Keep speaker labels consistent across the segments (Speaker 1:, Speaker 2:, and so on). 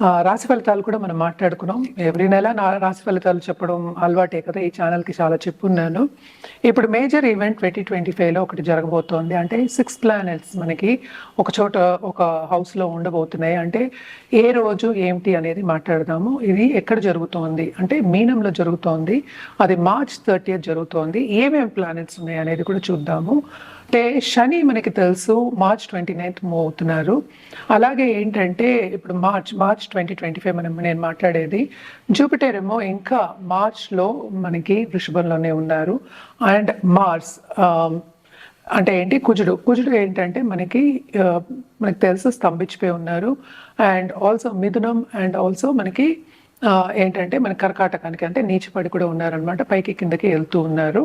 Speaker 1: రాశి ఫలితాలు కూడా మనం మాట్లాడుకున్నాం. ఎవ్రీ నెల నా రాశి ఫలితాలు చెప్పడం అలవాటే కదా ఈ ఛానల్కి చాలా చెప్పున్నాను. ఇప్పుడు మేజర్ ఈవెంట్ ట్వంటీ ట్వంటీ ఫైవ్లో ఒకటి జరగబోతోంది. అంటే సిక్స్ ప్లానెట్స్ మనకి ఒక చోట ఒక హౌస్లో ఉండబోతున్నాయి. అంటే ఏ రోజు ఏమిటి అనేది మాట్లాడదాము. ఇది ఎక్కడ జరుగుతోంది? అంటే మీనంలో జరుగుతోంది. అది మార్చ్ థర్టీ జరుగుతోంది. ఏమేమి ప్లానెట్స్ ఉన్నాయి అనేది కూడా చూద్దాము. అంటే శని మనకి తెలుసు మార్చ్ ట్వంటీ నైన్త్ మూవ్ అవుతున్నారు అలాగే ఏంటంటే ఇప్పుడు March March twenty twenty five మనం నేను మాట్లాడేది జూపిటర్ ఏమో ఇంకా మార్చ్లో మనకి వృషభంలోనే ఉన్నారు. అండ్ మార్స్ అంటే ఏంటి కుజుడు. కుజుడు ఏంటంటే మనకి మనకు మనకి తెలుసు స్తంభించిపోయి ఉన్నారు. అండ్ ఆల్సో మిథునం అండ్ ఆల్సో మనకి ఏంటంటే మన కర్కాటకానికి అంటే నీచిపడి కూడా ఉన్నారనమాట పైకి కిందకి వెళ్తూ ఉన్నారు.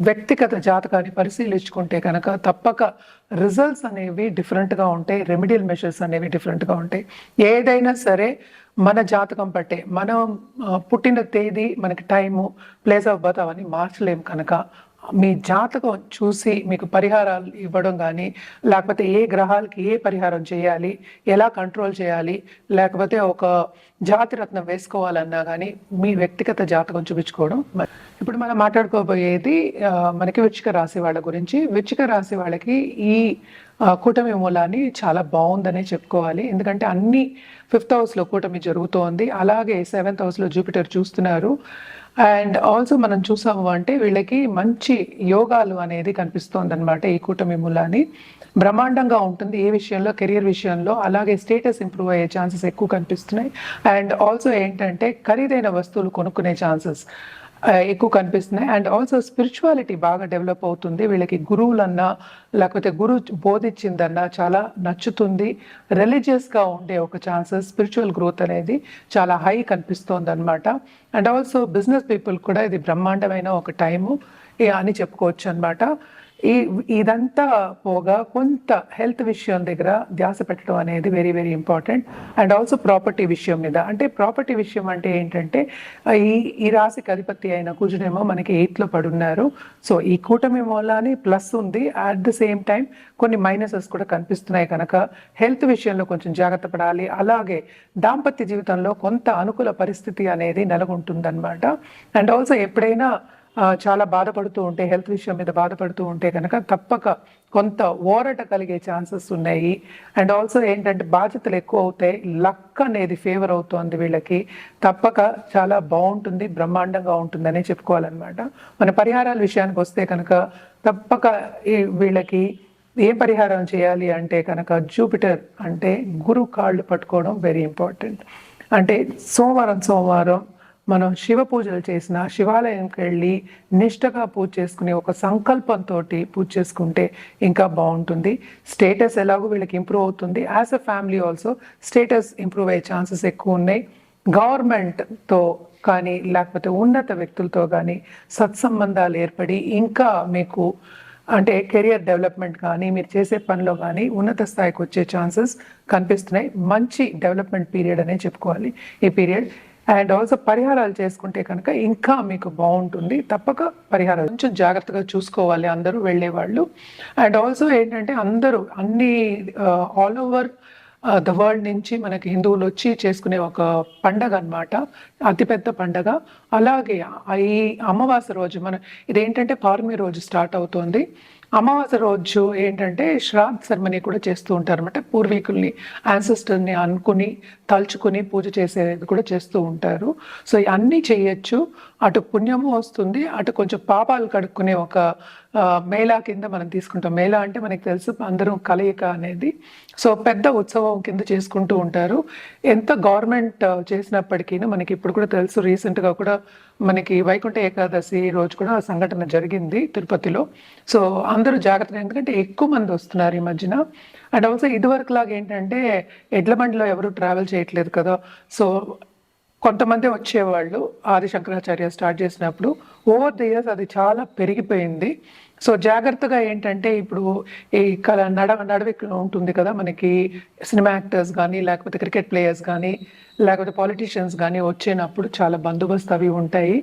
Speaker 1: వ్యక్తిగత జాతకాన్ని పరిశీలించుకుంటే కనుక తప్పక రిజల్ట్స్ అనేవి డిఫరెంట్గా ఉంటాయి రెమెడియల్ మెషర్స్ అనేవి డిఫరెంట్గా ఉంటాయి. ఏదైనా సరే మన జాతకం బట్టే మనం పుట్టిన తేదీ మనకి టైము ప్లేస్ ఆఫ్ బర్త్ అవన్నీ మార్చలేము కనుక మీ జాతకం చూసి మీకు పరిహారాలు ఇవ్వడం కానీ లేకపోతే ఏ గ్రహాలకి ఏ పరిహారం చేయాలి ఎలా కంట్రోల్ చేయాలి లేకపోతే ఒక జాతిరత్నం వేసుకోవాలన్నా కానీ మీ వ్యక్తిగత జాతకం చూపించుకోవడం ఇప్పుడు మనం మాట్లాడుకోబోయేది మనకి వృచ్చిక రాశి వాళ్ళ గురించి. వృచ్చిక రాశి వాళ్ళకి ఈ కూటమి మూలాన్ని చాలా బాగుందనే చెప్పుకోవాలి. ఎందుకంటే అన్ని ఫిఫ్త్ హౌస్లో కూటమి జరుగుతోంది. అలాగే సెవెంత్ హౌస్లో జూపిటర్ చూస్తున్నారు. అండ్ ఆల్సో మనం చూసాము అంటే వీళ్ళకి మంచి యోగాలు అనేది కనిపిస్తోంది అనమాట ఈ కూటమి మూలాన్ని. బ్రహ్మాండంగా ఉంటుంది. ఏ విషయంలో కెరియర్ విషయంలో అలాగే స్టేటస్ ఇంప్రూవ్ అయ్యే ఛాన్సెస్ ఎక్కువ కనిపిస్తున్నాయి. అండ్ ఆల్సో ఏంటంటే ఖరీదైన వస్తువులు కొనుక్కునే ఛాన్సెస్. ఎక్కువ కనిపిస్తున్నాయి. అండ్ ఆల్సో స్పిరిచువాలిటీ బాగా డెవలప్ అవుతుంది. వీళ్ళకి గురువులన్నా లేకపోతే గురువు బోధించిందన్నా చాలా నచ్చుతుంది. రిలీజియస్గా ఉండే ఒక ఛాన్సెస్ స్పిరిచువల్ గ్రోత్ అనేది చాలా హై కనిపిస్తోంది అనమాట అండ్ ఆల్సో బిజినెస్ పీపుల్ కూడా ఇది బ్రహ్మాండమైన ఒక టైము అని చెప్పుకోవచ్చు అనమాట ఈ ఇదంతా పోగా కొంత హెల్త్ విషయం దగ్గర ధ్యాస పెట్టడం అనేది very very important and also property విషయం మీద. అంటే ప్రాపర్టీ విషయం అంటే ఏంటంటే ఈ ఈ రాశికి అధిపతి అయిన కుజుడేమో మనకి ఎయిత్లో పడున్నారు. సో ఈ కూటమి మూలాన్ని ప్లస్ ఉంది. అట్ ద సేమ్ టైం కొన్ని మైనసెస్ కూడా కనిపిస్తున్నాయి కనుక హెల్త్ విషయంలో కొంచెం జాగ్రత్త పడాలి. అలాగే దాంపత్య జీవితంలో కొంత అనుకూల పరిస్థితి అనేది నెలకొంటుందన్నమాట. అండ్ ఆల్సో ఎప్పుడైనా చాలా బాధపడుతూ ఉంటే హెల్త్ విషయం మీద బాధపడుతూ ఉంటే కనుక తప్పక కొంత ఓరట కలిగే ఛాన్సెస్ ఉన్నాయి. అండ్ ఆల్సో ఏంటంటే బాధ్యతలు ఎక్కువ అవుతాయి. లక్ అనేది ఫేవర్ అవుతోంది వీళ్ళకి. తప్పక చాలా బాగుంటుంది బ్రహ్మాండంగా ఉంటుందని చెప్పుకోవాలన్నమాట. మన పరిహారాల విషయానికి వస్తే కనుక తప్పక ఈ వీళ్ళకి ఏం పరిహారం చేయాలి అంటే కనుక జూపిటర్ అంటే గురు కాళ్ళు పట్టుకోవడం వెరీ ఇంపార్టెంట్ అంటే సోమవారం సోమవారం మనం శివ పూజలు చేసిన శివాలయంకి వెళ్ళి నిష్టగా పూజ చేసుకుని ఒక సంకల్పంతో పూజ చేసుకుంటే ఇంకా బాగుంటుంది. స్టేటస్ ఎలాగో వీళ్ళకి ఇంప్రూవ్ అవుతుంది. As a family also status improve అయ్యే ఛాన్సెస్ ఎక్కువ ఉన్నాయి. గవర్నమెంట్తో కానీ లేకపోతే ఉన్నత వ్యక్తులతో కానీ సత్సంబంధాలు ఏర్పడి ఇంకా మీకు అంటే కెరియర్ డెవలప్మెంట్ కానీ మీరు చేసే పనిలో కానీ ఉన్నత స్థాయికి వచ్చే ఛాన్సెస్ కనిపిస్తున్నాయి. మంచి డెవలప్మెంట్ పీరియడ్ అనే చెప్పుకోవాలి. ఈ పీరియడ్ అండ్ ఆల్సో పరిహారాలు చేసుకుంటే కనుక ఇంకా మీకు బాగుంటుంది. తప్పక పరిహారాలు కొంచెం జాగ్రత్తగా చూసుకోవాలి అందరూ వెళ్ళేవాళ్ళు. అండ్ ఆల్సో ఏంటంటే అందరూ అన్ని ఆల్ ఓవర్ ద వరల్డ్ నుంచి మనకి హిందువులు వచ్చి చేసుకునే ఒక పండగ అన్నమాట. అతిపెద్ద పండగ. అలాగే ఈ అమావాస్య రోజు మన ఇదేంటంటే పౌర్ణమి రోజు స్టార్ట్ అవుతుంది. అమావాస్య రోజు ఏంటంటే శ్రాద్ధ సెరమనీ కూడా చేస్తూ ఉంటారు అనమాట పూర్వీకుల్ని యాన్సిస్టర్ని అనుకుని తలుచుకుని పూజ చేసేది కూడా చేస్తూ ఉంటారు. సో అన్నీ చేయొచ్చు. అటు పుణ్యము వస్తుంది అటు కొంచెం పాపాలు కడుక్కునే ఒక మేళా కింద మనం తీసుకుంటాం. మేళా అంటే మనకి తెలుసు అందరం కలయిక అనేది. సో పెద్ద ఉత్సవం కింద చేసుకుంటూ ఉంటారు. ఎంత గవర్నమెంట్ చేసినప్పటికీ మనకి ఇప్పుడు కూడా తెలుసు. రీసెంట్గా కూడా మనకి వైకుంఠ ఏకాదశి రోజు కూడా సంఘటన జరిగింది తిరుపతిలో. సో అందరూ జాగ్రత్తగా ఎందుకంటే ఎక్కువ మంది వస్తున్నారు ఈ మధ్యన. అండ్ ఆల్సో ఇదివరకు లాగా ఏంటంటే ఎడ్ల బండిలో ఎవరు ట్రావెల్ చేయట్లేదు కదా. సో కొంతమంది వచ్చేవాళ్ళు ఆది శంకరాచార్య స్టార్ట్ చేసినప్పుడు ఓవర్ ద ఇయర్స్ అది చాలా పెరిగిపోయింది. సో జాగ్రత్తగా ఏంటంటే ఇప్పుడు ఈ కల నడ నడవి ఉంటుంది కదా మనకి. సినిమా యాక్టర్స్ కానీ లేకపోతే క్రికెట్ ప్లేయర్స్ కానీ లేకపోతే పాలిటీషియన్స్ కానీ వచ్చినప్పుడు చాలా బందోబస్తు అవి ఉంటాయి.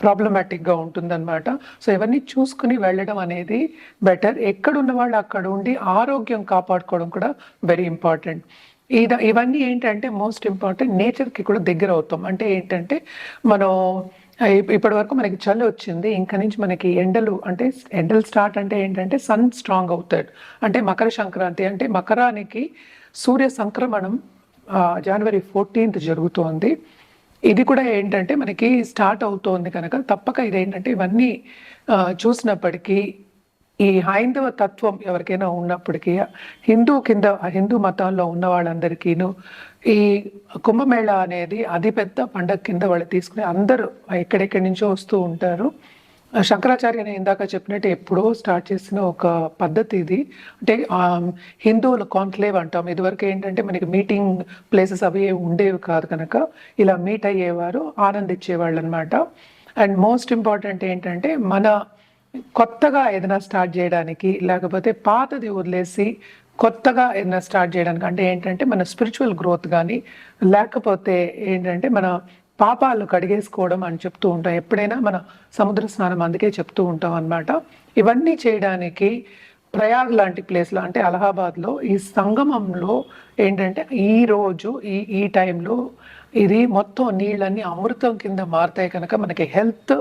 Speaker 1: ప్రాబ్లమాటిక్గా ఉంటుందన్నమాట. సో ఇవన్నీ చూసుకుని వెళ్ళడం అనేది బెటర్ ఎక్కడ ఉన్న వాళ్ళు అక్కడ ఉండి ఆరోగ్యం కాపాడుకోవడం కూడా వెరీ ఇంపార్టెంట్ ఇది ఇవన్నీ ఏంటంటే మోస్ట్ ఇంపార్టెంట్ నేచర్కి కూడా దగ్గర అవుతాం. అంటే ఏంటంటే మనం ఇప్పటి వరకు మనకి చలి వచ్చింది ఇంకా నుంచి మనకి ఎండలు అంటే ఎండలు స్టార్ట్ అంటే ఏంటంటే సన్ స్ట్రాంగ్ అవుతాడు. అంటే మకర సంక్రాంతి అంటే మకరానికి సూర్య సంక్రమణం జనవరి ఫోర్టీన్త్ జరుగుతోంది. ఇది కూడా ఏంటంటే మనకి స్టార్ట్ అవుతోంది కనుక తప్పక ఇదేంటంటే ఇవన్నీ చూసినప్పటికీ ఈ హైందవ తత్వం ఎవరికైనా ఉన్నప్పటికీ హిందూ కింద హిందూ మతంలో ఉన్న వాళ్ళందరికీను ఈ కుంభమేళ అనేది అతిపెద్ద పండగ కింద వాళ్ళు తీసుకుని అందరూ ఎక్కడెక్కడి నుంచో వస్తూ ఉంటారు. శంకరాచార్య నేను ఇందాక చెప్పినట్టు ఎప్పుడో స్టార్ట్ చేసిన ఒక పద్ధతి ఇది. అంటే హిందువులు హిందువుల కాన్క్లేవ్ అంటాం. ఇదివరకు ఏంటంటే మనకి మీటింగ్ ప్లేసెస్ అవి ఉండేవి కాదు కనుక ఇలా మీట్ అయ్యేవారు ఆనందించేవాళ్ళు అనమాట అండ్ మోస్ట్ ఇంపార్టెంట్ ఏంటంటే మన కొత్తగా ఏదైనా స్టార్ట్ చేయడానికి లేకపోతే పాతది వదిలేసి కొత్తగా ఏదైనా స్టార్ట్ చేయడానికి అంటే ఏంటంటే మన స్పిరిచువల్ గ్రోత్ కానీ లేకపోతే ఏంటంటే మన పాపాలు కడిగేసుకోవడం అని చెప్తూ ఉంటాం. ఎప్పుడైనా మన సముద్ర స్నానం అందుకే చెప్తూ ఉంటాం అన్నమాట. ఇవన్నీ చేయడానికి ప్రయాగ్ లాంటి ప్లేస్లో అంటే అలహాబాద్లో ఈ సంగమంలో ఏంటంటే ఈ రోజు ఈ ఈ టైంలో ఇది మొత్తం నీళ్ళన్నీ అమృతం కింద మారుతాయి కనుక మనకి హెల్త్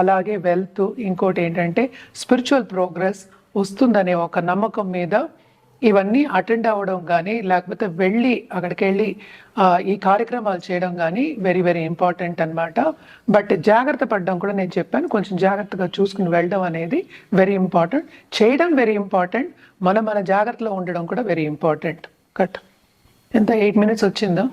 Speaker 1: అలాగే వెల్త్ ఇంకోటి ఏంటంటే స్పిరిచువల్ ప్రోగ్రెస్ వస్తుందనే ఒక నమ్మకం మీద ఇవన్నీ అటెండ్ అవ్వడం కానీ లేకపోతే వెళ్ళి అక్కడికి వెళ్ళి ఈ కార్యక్రమాలు చేయడం కానీ వెరీ వెరీ ఇంపార్టెంట్ అనమాట బట్ జాగ్రత్త పడడం కూడా నేను చెప్పాను. కొంచెం జాగ్రత్తగా చూసుకుని వెళ్ళడం అనేది వెరీ ఇంపార్టెంట్ చేయడం వెరీ ఇంపార్టెంట్ మనం మన జాగ్రత్తలో ఉండడం కూడా వెరీ ఇంపార్టెంట్ కట్ ఎంత? ఎయిట్ మినిట్స్ వచ్చిందా?